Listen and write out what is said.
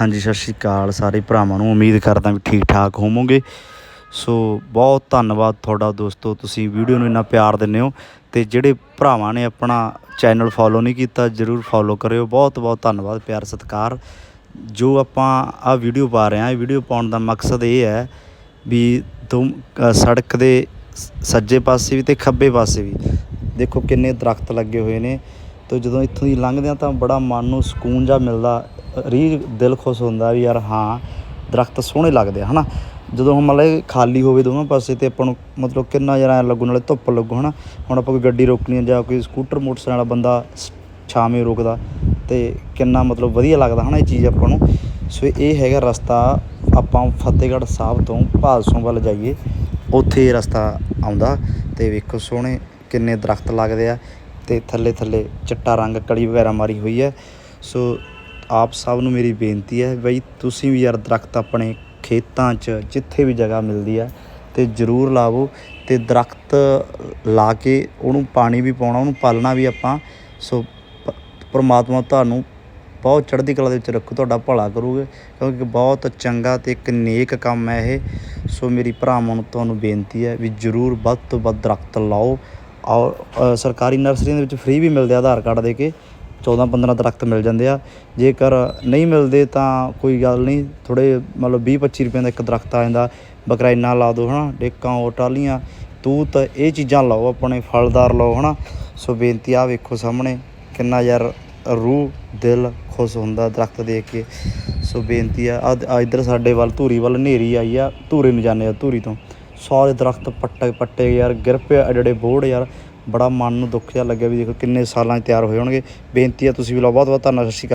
ਹਾਂਜੀ, ਸਤਿ ਸ਼੍ਰੀ ਅਕਾਲ ਸਾਰੇ ਭਰਾਵਾਂ ਨੂੰ। ਉਮੀਦ ਕਰਦਾ ਵੀ ਠੀਕ ਠਾਕ ਹੋਵੋਗੇ। ਸੋ ਬਹੁਤ ਧੰਨਵਾਦ ਤੁਹਾਡਾ ਦੋਸਤੋ, ਤੁਸੀਂ ਵੀਡੀਓ ਨੂੰ ਇੰਨਾ ਪਿਆਰ ਦਿੰਦੇ ਹੋ ਤੇ ਜਿਹੜੇ ਭਰਾਵਾਂ ਨੇ ਆਪਣਾ ਚੈਨਲ ਫੋਲੋ ਨਹੀਂ ਕੀਤਾ, ਜਰੂਰ ਫੋਲੋ ਕਰਿਓ। ਬਹੁਤ ਬਹੁਤ ਧੰਨਵਾਦ, ਪਿਆਰ, ਸਤਿਕਾਰ। ਜੋ ਆਪਾਂ ਆ ਵੀਡੀਓ ਪਾ ਰਹੇ ਹਾਂ, ਇਹ ਵੀਡੀਓ ਪਾਉਣ ਦਾ ਮਕਸਦ ਇਹ ਹੈ ਵੀ ਤੁਮ ਸੜਕ ਦੇ ਸੱਜੇ ਪਾਸੇ ਵੀ ਤੇ ਖੱਬੇ ਪਾਸੇ ਵੀ। ਦੇਖੋ ਕਿੰਨੇ ਦਰਖਤ ਲੱਗੇ ਹੋਏ ਨੇ। ਤੇ ਜਦੋਂ ਇੱਥੋਂ ਦੀ ਲੰਘਦੇ ਆ ਤਾਂ ਬੜਾ ਮਨ ਨੂੰ ਸਕੂਨ ਜਿਹਾ ਮਿਲਦਾ, ਰੀ ਦਿਲ ਖੁਸ਼ ਹੁੰਦਾ ਵੀ ਯਾਰ ਹਾਂ, ਦਰਖਤ ਸੋਹਣੇ ਲੱਗਦੇ ਆ, ਹਨਾ? ਜਦੋਂ ਹੁਣ ਮਤਲਬ ਖਾਲੀ ਹੋਵੇ ਦੋਵੇਂ ਪਾਸੇ ਤੇ ਆਪਾਂ ਨੂੰ ਮਤਲਬ ਕਿੰਨਾ ਜਰਾ ਲੱਗੂ, ਨਾਲੇ ਧੁੱਪ ਲੱਗੂ, ਹਨਾ? ਹੁਣ ਆਪਾਂ ਕੋਈ ਗੱਡੀ ਰੋਕਣੀ ਆ ਜਾਂ ਕੋਈ ਸਕੂਟਰ, ਮੋਟਰਸਾਈਕਲ ਵਾਲਾ ਬੰਦਾ ਸ- ਛਾਵੇਂ ਰੋਕਦਾ ਤੇ ਕਿੰਨਾ ਮਤਲਬ ਵਧੀਆ ਲੱਗਦਾ, ਹਨਾ, ਇਹ ਚੀਜ਼ ਆਪਾਂ ਨੂੰ? ਸੋ ਇਹ ਹੈਗਾ ਰਸਤਾ, ਆਪਾਂ ਫਤਿਹਗੜ੍ਹ ਸਾਹਿਬ ਤੋਂ ਭਾਦਸੋਂ ਵੱਲ ਜਾਈਏ, ਉੱਥੇ ਇਹ ਰਸਤਾ ਆਉਂਦਾ ਤੇ ਵੇਖੋ ਸੋਹਣੇ ਕਿੰਨੇ ਦਰਖਤ ਲੱਗਦੇ ਆ ਤੇ ਥੱਲੇ ਥੱਲੇ ਚਿੱਟਾ ਰੰਗ ਕਲੀ ਵਗੈਰਾ ਮਾਰੀ ਹੋਈ ਹੈ। ਸੋ ਆਪ ਸਭ ਨੂੰ ਮੇਰੀ ਬੇਨਤੀ ਹੈ ਬਈ ਤੁਸੀਂ ਵੀ ਯਾਰ ਦਰਖਤ ਆਪਣੇ ਖੇਤਾਂ 'ਚ ਜਿੱਥੇ ਵੀ ਜਗ੍ਹਾ ਮਿਲਦੀ ਆ ਤੇ ਜ਼ਰੂਰ ਲਾਵੋ ਤੇ ਦਰਖਤ ਲਾ ਕੇ ਉਹਨੂੰ ਪਾਣੀ ਵੀ ਪਾਉਣਾ, ਉਹਨੂੰ ਪਾਲਣਾ ਵੀ ਆਪਾਂ। ਸੋ ਪਰਮਾਤਮਾ ਤੁਹਾਨੂੰ ਬਹੁਤ ਚੜ੍ਹਦੀ ਕਲਾ ਦੇ ਵਿੱਚ ਰੱਖੋ, ਤੁਹਾਡਾ ਭਲਾ ਕਰੂਗੇ, ਕਿਉਂਕਿ ਬਹੁਤ ਚੰਗਾ ਤੇ ਇੱਕ ਨੇਕ ਕੰਮ ਹੈ ਇਹ। ਸੋ ਮੇਰੀ ਭਰਾਵਾਂ ਨੂੰ ਤੁਹਾਨੂੰ ਬੇਨਤੀ ਹੈ ਵੀ ਜਰੂਰ ਵੱਧ ਤੋਂ ਵੱਧ ਦਰਖਤ ਲਾਓ। ਔਰ ਸਰਕਾਰੀ ਨਰਸਰੀਆਂ ਦੇ ਵਿੱਚ ਫ੍ਰੀ ਵੀ ਮਿਲਦੇ ਆ ਆਧਾਰ ਕਾਰਡ ਦੇ ਕੇ 14 15 ਦਰਖਤ ਮਿਲ ਜਾਂਦੇ ਆ। ਜੇਕਰ ਨਹੀਂ ਮਿਲਦੇ ਤਾਂ ਕੋਈ ਗੱਲ ਨਹੀਂ ਥੋੜੇ ਮਤਲਬ 20 25 ਰੁਪਏ ਦਾ ਇੱਕ ਦਰਖਤ ਆ ਜਾਂਦਾ। ਬਕਰਾਇਨਾ ਲਾ ਦਿਓ ਹਨਾ, ਡੇਕਾਂ, ਉਹ ਟਾਲੀਆਂ ਤੂਤ, ਇਹ ਚੀਜ਼ਾਂ ਲਾਓ ਆਪਣੇ, ਫਲਦਾਰ ਲਾਓ ਹਨਾ। ਸੋ ਬੇਨਤੀ ਆ ਵੇਖੋ ਸਾਹਮਣੇ, ਕਿੰਨਾ ਯਾਰ ਰੂਹ, ਦਿਲ ਖੁਸ਼ ਹੁੰਦਾ ਦਰਖਤ ਦੇਖ ਕੇ। ਸੋ ਬੇਨਤੀ ਆ ਆ ਸਾਡੇ ਵੱਲ ਧੂਰੀ ਵੱਲ ਹਨੇਰੀ ਆਈ ਆ, ਧੂਰੇ ਨੂੰ ਜਾਂਦੇ ਆ ਧੂਰੀ ਤੋਂ। ਸਾਰੇ ਦਰਖਤ ਪੱਟੇ ਪੱਟੇ ਯਾਰ, ਗਿਰ ਪਏ ਐਡੇ ਬੋੜ ਯਾਰ। ਬੜਾ ਮਨ ਨੂੰ ਦੁੱਖ ਜਿਹਾ ਲੱਗਿਆ ਵੀ ਦੇਖੋ ਕਿੰਨੇ ਸਾਲਾਂ 'ਚ ਤਿਆਰ ਹੋਏ ਹੋਣਗੇ। ਬੇਨਤੀ ਆ ਤੁਸੀਂ ਵੀ ਲਾਓ ਬਹੁਤ ਬਹੁਤ ਧੰਨਵਾਦ, ਸਤਿ ਸ਼੍ਰੀ ਅਕਾਲ।